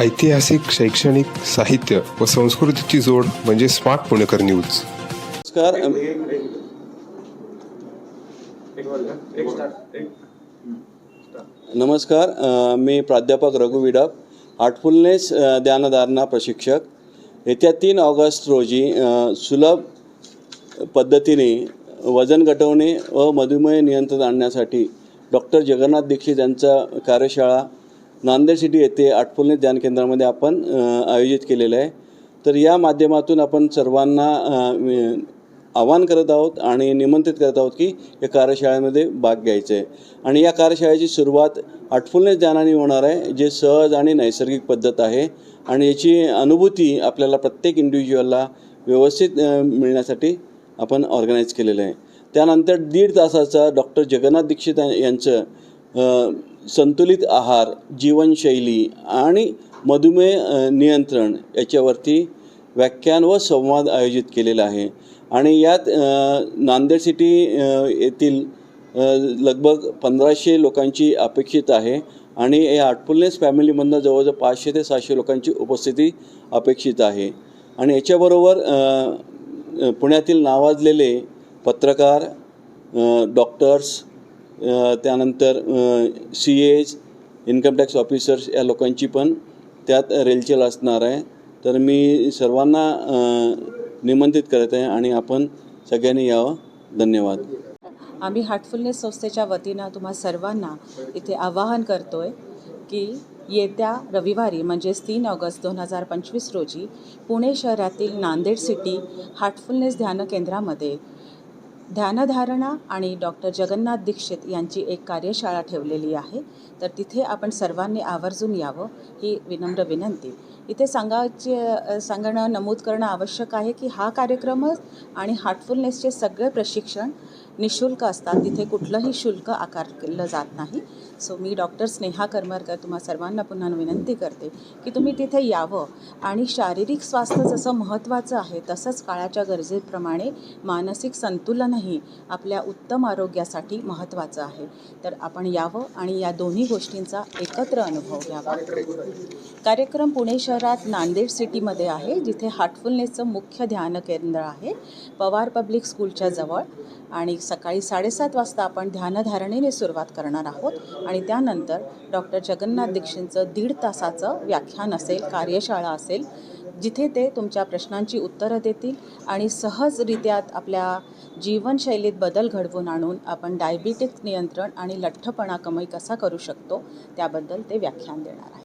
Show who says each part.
Speaker 1: ऐतिहासिक शैक्षणिक साहित्य व संस्कृतीची जोड म्हणजे स्मार्ट पुणेकर न्यूज
Speaker 2: नमस्कार नमस्कार मी प्राध्यापक रघु विडप हार्टफुलनेस अ, ध्यानधारणा प्रशिक्षक येत्या तीन ऑगस्ट रोजी सुलभ पद्धतीने वजन घटवणे व मधुमेह नियंत्रण आणण्यासाठी डॉक्टर जगन्नाथ दीक्षित यांचा कार्यशाळा नांदेड सिटी येथे आठफुलनेस ध्यान केंद्रामध्ये आपण आयोजित केलेलं आहे. तर या माध्यमातून आपण सर्वांना आवाहन करत आहोत आणि निमंत्रित करत आहोत की या कार्यशाळेमध्ये भाग घ्यायचा आहे. आणि या कार्यशाळेची सुरुवात आठफुलनेस ध्यानाने होणार आहे जे सहज आणि नैसर्गिक पद्धत आहे. आणि याची अनुभूती आपल्याला प्रत्येक इंडिव्हिज्युअलला व्यवस्थित मिळण्यासाठी आपण ऑर्गनाईज केलेलं आहे. त्यानंतर दीड तासाचा डॉक्टर जगन्नाथ दीक्षित यांचं संतुलित आहार जीवनशैली आणि मधुमेह नियंत्रण याच्यावरती व्याख्यान व संवाद आयोजित केलेला आहे. आणि यात नांदेड सिटी येथील लगभग पंधराशे लोकांची अपेक्षित आहे आणि या आठफुलनेस फॅमिलीमधनं जवळजवळ पाचशे ते सहाशे लोकांची उपस्थिती अपेक्षित आहे. आणि याच्याबरोबर पुण्यातील नावाजलेले पत्रकार डॉक्टर्स त्यानंतर CAs income tax officers या लोकांची पण त्यात रेलचेल असणार आहे. तर मी सर्वांना निमंत्रित करत आहे आणि आपण सगळ्यांनी यावं. धन्यवाद.
Speaker 3: आम्ही हार्टफुलनेस संस्थेच्या वतीनं तुम्हा सर्वांना इथे आवाहन करतोय की येत्या रविवारी म्हणजेच तीन ऑगस्ट दोन हजार पंचवीस रोजी पुणे शहरातील नांदेड सिटी हार्टफुलनेस ध्यान केंद्रामध्ये ध्यानधारणा आणि डॉक्टर जगन्नाथ दीक्षित यांची एक कार्यशाळा ठेवलेली आहे. तर तिथे आपण सर्वांनी आवर्जून यावं ही विनम्र विनंती. इथे सांगायचे सांगणं नमूद करणं आवश्यक आहे की हा कार्यक्रमच आणि हार्टफुलनेसचे सगळे प्रशिक्षण निशुल्क असतात. तिथे कुठलंही शुल्क आकारलं जात नाही. सो मी डॉक्टर स्नेहा करमरकर तुम्हा सर्वांना पुन्हा विनंती करते की तुम्ही तिथे यावं आणि शारीरिक स्वास्थ्य जसं महत्त्वाचं आहे तसंच काळाच्या गरजेप्रमाणे मानसिक संतुलनही आपल्या उत्तम आरोग्यासाठी महत्त्वाचं आहे. तर आपण यावं आणि या दोन्ही गोष्टींचा एकत्र अनुभव घ्यावा. कार्यक्रम पुणे शहरात नांदेड सिटीमध्ये आहे जिथे हार्टफुलनेसचं मुख्य ध्यान केंद्र आहे पवार पब्लिक स्कूलच्या जवळ. आणि सकाळी साडेसात वाजता आपण ध्यानधारणेने सुरुवात करणार आहोत. आणि त्यानंतर डॉक्टर जगन्नाथ दीक्षितचं दीड तासाचं व्याख्यान असेल कार्यशाळा असेल जिथे ते तुमच्या प्रश्नांची उत्तरं देतील आणि सहजरित्या आपल्या जीवनशैलीत बदल घडवून आणून आपण डायबिटीस नियंत्रण आणि लठ्ठपणा कमी कसा करू शकतो त्याबद्दल ते व्याख्यान देणार आहे